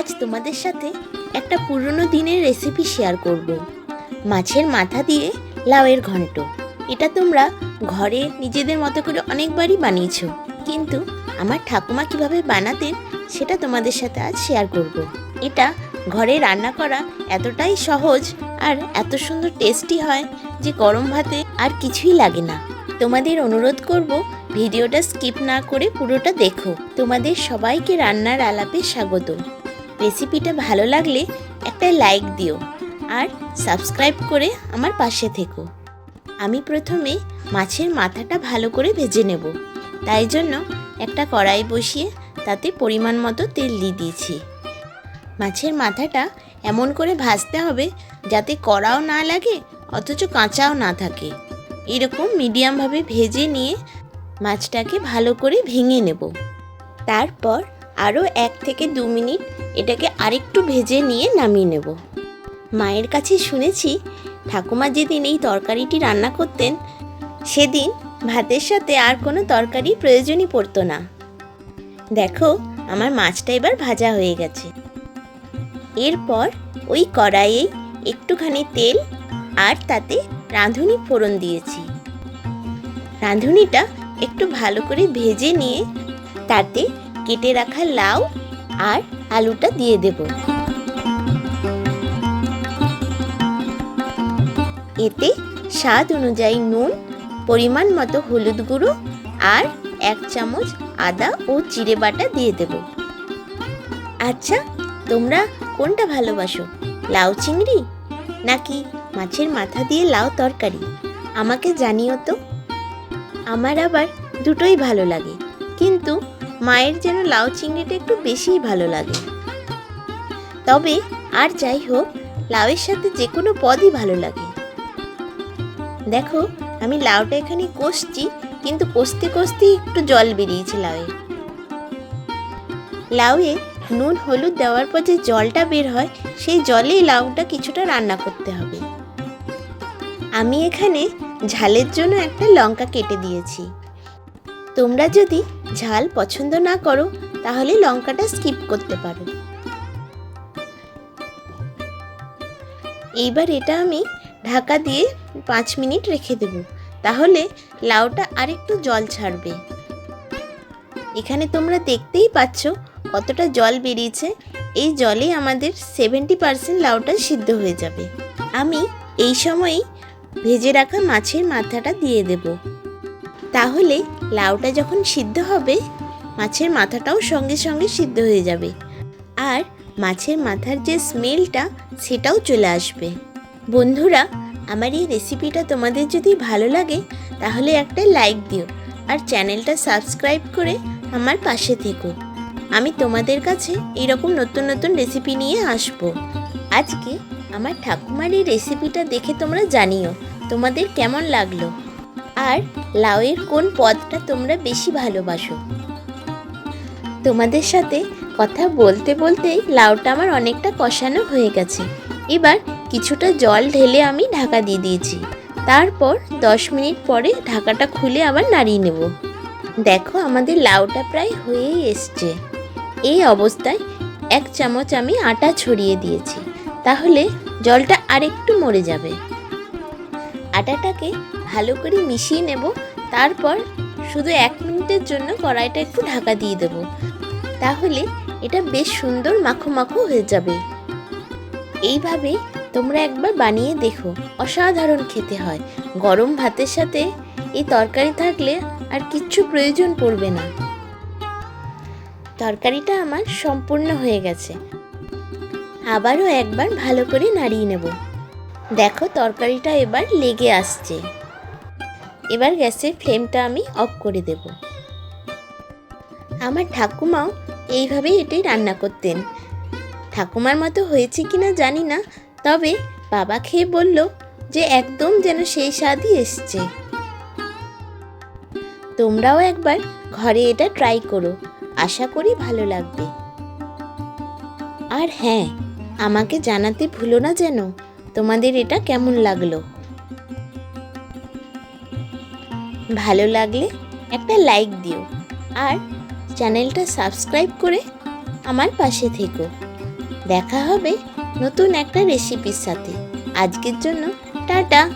আজ তোমাদের সাথে একটা পুরনো দিনের রেসিপি শেয়ার করব। মাছের মাথা দিয়ে লাউয়ের ঘন্ট। এটা তোমরা ঘরে নিজেদের মতো করে অনেকবারই বানিয়েছো। কিন্তু আমার ঠাকুমা কীভাবে বানাতেন সেটা তোমাদের সাথে আজ শেয়ার করব। এটা ঘরে রান্না করা এতটাই সহজ আর এত সুন্দর টেস্টি হয় যে গরম ভাতে আর কিছুই লাগে না। তোমাদের অনুরোধ করব ভিডিওটা স্কিপ না করে পুরোটা দেখো। তোমাদের সবাইকে রান্নার আলাপে স্বাগত রেসিপিটা ভালো লাগলে একটা লাইক দিও আর সাবস্ক্রাইব করে আমার পাশে থেকো। আমি প্রথমে মাছের মাথাটা ভালো করে ভেজে নেব। তাই জন্য একটা কড়াই বসিয়ে তাতে পরিমাণ মতো তেল দিয়ে দিয়েছি। মাছের মাথাটা এমন করে ভাজতে হবে যাতে কড়াও না লাগে, অথচ কাঁচাও না থাকে। এরকম মিডিয়ামভাবে ভেজে নিয়ে মাছটাকে ভালো করে ভেঙে নেব। তারপর আরও এক থেকে দু মিনিট এটাকে আরেকটু ভেজে নিয়ে নামিয়ে নেব। মায়ের কাছে শুনেছি ঠাকুমা যেদিন এই তরকারিটি রান্না করতেন, সেদিন ভাতের সাথে আর কোনো তরকারি প্রয়োজনই পড়তো না। দেখো, আমার মাছটা এবার ভাজা হয়ে গেছে। এরপর ওই কড়াইয়ে একটুখানি তেল আর তাতে রাঁধুনি ফোড়ন দিয়েছি। রাঁধুনিটা একটু ভালো করে ভেজে নিয়ে তাতে কেটে রাখা লাউ আর আলুটা দিয়ে দেব। এতে স্বাদ অনুযায়ী নুন, পরিমাণ মতো হলুদ গুঁড়ো আর এক চামচ আদা ও জিরে বাটা দিয়ে দেব। আচ্ছা তোমরা কোনটা ভালোবাসো, লাউ চিংড়ি নাকি মাছের মাথা দিয়ে লাউ তরকারি? আমাকে জানিও তো। আমার আবার দুটোই ভালো লাগে, কিন্তু মায়ের যেন লাউ চিংড়িটা একটু বেশিই ভালো লাগে। তবে আর যাই হোক, লাউয়ের সাথে যে কোনো পদই ভালো লাগে। দেখো, আমি লাউটা এখানে কষছি, কিন্তু কষতে কষতে একটু জল বেরিয়েছে লাউয়ে। লাউয়ে নুন হলুদ দেওয়ার পর যে জলটা বের হয়, সেই জলেই লাউটা কিছুটা রান্না করতে হবে। আমি এখানে ঝালের জন্য একটা লঙ্কা কেটে দিয়েছি। তোমরা যদি ঝাল পছন্দ না করো, তাহলে লঙ্কাটা স্কিপ করতে পারো। এইবার এটা আমি ঢাকা দিয়ে পাঁচ মিনিট রেখে দেব, তাহলে লাউটা আরেকটু জল ছাড়বে। এখানে তোমরা দেখতেই পাচ্ছ কতটা জল বেরিয়েছে, এই জলে আমাদের সেভেন্টি পার্সেন্ট লাউটা সিদ্ধ হয়ে যাবে। আমি এই সময়েই ভেজে রাখা মাছের মাথাটা দিয়ে দেব। তাহলে লাউটা যখন সিদ্ধ হবে, মাছের মাথাটাও সঙ্গে সঙ্গে সিদ্ধ হয়ে যাবে। আর মাছের মাথার যে স্মেলটা, সেটাও চলে আসবে। বন্ধুরা, আমার এই রেসিপিটা তোমাদের যদি ভালো লাগে, তাহলে একটা লাইক দিও আর চ্যানেলটা সাবস্ক্রাইব করে আমার পাশে থেকো। আমি তোমাদের কাছে এরকম নতুন নতুন রেসিপি নিয়ে আসব। আজকে আমার ঠাকুমার এই রেসিপিটা দেখে তোমরা জানিও, তোমাদের কেমন লাগল। আর লাউয়ের কোন পদটা তোমরা বেশি ভালোবাসো? তোমাদের সাথে কথা বলতে বলতেই লাউটা আমার অনেকটা কষানো হয়ে গেছে। এবার কিছুটা জল ঢেলে আমি ঢাকা দিয়ে দিয়েছি। তারপর দশ মিনিট পরে ঢাকাটা খুলে আবার নাড়িয়ে নেব। দেখো আমাদের লাউটা প্রায় হয়েই এসছে। এই অবস্থায় এক চামচ আমি আটা ছড়িয়ে দিয়েছি। তাহলে জলটা আরেকটু মরে যাবে। আটাটাকে ভালো করে মিশিয়ে নেব। তারপর শুধু এক মিনিটের জন্য কড়াইটা একটু ঢাকা দিয়ে দেব। তাহলে এটা বেশ সুন্দর মাখো মাখো হয়ে যাবে। এইভাবে তোমরা একবার বানিয়ে দেখো। অসাধারণ খেতে হয়। গরম ভাতের সাথে এই তরকারি থাকলে আর কিচ্ছু প্রয়োজন পড়বে না। তরকারিটা আমার সম্পূর্ণ হয়ে গেছে। আবারও একবার ভালো করে নাড়িয়ে নেব। দেখো, তরকারিটা এবার লেগে আসছে। এবার গ্যাসের ফ্লেমটা আমি অফ করে দেব। আমার ঠাকুমাও এইভাবেই এটাই রান্না করতেন। ঠাকুমার মতো হয়েছে কিনা জানি না, তবে বাবা খেয়ে বলল যে একদম যেন সেই স্বাদই এসছে। তোমরাও একবার ঘরে এটা ট্রাই করো, আশা করি ভালো লাগবে। আর হ্যাঁ আমাকে জানাতে ভুলো না যেন। তোমাদের এটা কেমন লাগল? ভালো লাগলে একটা লাইক দিও আর চ্যানেলটা সাবস্ক্রাইব করে আমার পাশে থেকো। দেখা হবে নতুন একটা রেসিপির সাথে। আজকের জন্য টাটা।